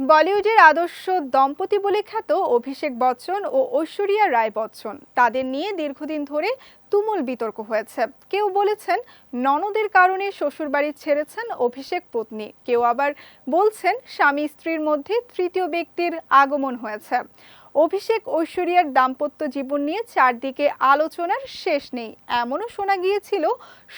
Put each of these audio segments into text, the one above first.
বলিউডের আদর্শ দম্পতি বলে খ্যাত অভিষেক বচ্চন ও ঐশ্বরিয়া রায় বচ্চন। তাদের নিয়ে দীর্ঘদিন ধরে তুমুল বিতর্ক হয়েছে। কেউ বলেছেন, ননদের কারণে শ্বশুরবাড়ি ছেড়েছেন অভিষেক পত্নী। কেউ আবার বলছেন, স্বামী স্ত্রীর মধ্যে তৃতীয় ব্যক্তির আগমন হয়েছে। অভিষেক ঐশ্বরিয়ার দাম্পত্য জীবন নিয়ে চারদিকে আলোচনার শেষ নেই। এমনও শোনা গিয়েছিল,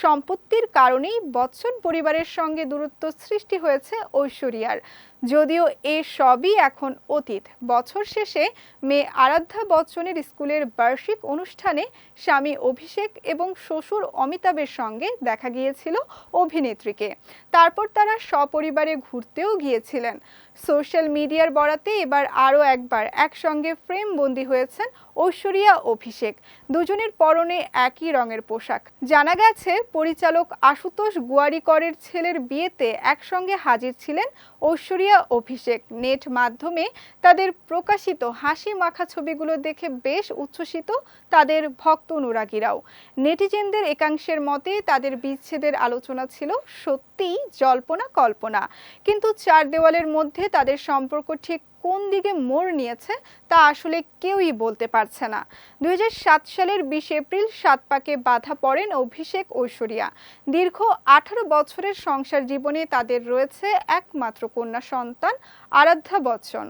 সম্পত্তির কারণেই বচ্চন পরিবারের সঙ্গে দূরত্ব সৃষ্টি হয়েছে ঐশ্বরিয়ার। যদিও এ সবই এখন অতীত। বছর শেষে মেয়ে আরাধ্যা বচ্চনের স্কুলের বার্ষিক অনুষ্ঠানে স্বামী অভিষেক এবং শ্বশুর অমিতাভের সঙ্গে দেখা গিয়েছিল অভিনেত্রীকে। তারপর তারা সপরিবারে ঘুরতেও গিয়েছিলেন। সোশ্যাল মিডিয়ার বরাতে এবার আরও একবার একসঙ্গে ফ্রেম বন্দী হয়েছেন ঐশ্বরিয়া অভিষেক। দুজনের পরনে একই রঙের পোশাক। জানা গেছে, পরিচালক আশুতোষ গুয়ারিকরের ছেলের বিয়েতে একসঙ্গে হাজির ছিলেন ঐশ্বরিয়া অভিষেক। নেট মাধ্যমে তাদের প্রকাশিত হাসি মাখা ছবিগুলো দেখে বেশ উচ্ছ্বসিত তাদের ভক্ত অনুরাগীরাও। নেটিজেনদের একাংশের মতে তাদের বিচ্ছেদের আলোচনা ছিল সত্যিই জল্পনা, কল্পনা। কিন্তু চার দেওয়ালের মধ্যে তাদের সম্পর্ক ঠিক কোন দিকে মোড় নিয়েছে তা আসলে কেউই বলতে পারছে না। দুই হাজার সাত সালের বিশ এপ্রিল সাত পাকে বাধা পড়েন অভিষেক ঐশ্বরিয়া। দীর্ঘ আঠারো বছরের সংসার জীবনে তাদের রয়েছে একমাত্র কন্যা সন্তান আরাধ্যা বচ্চন।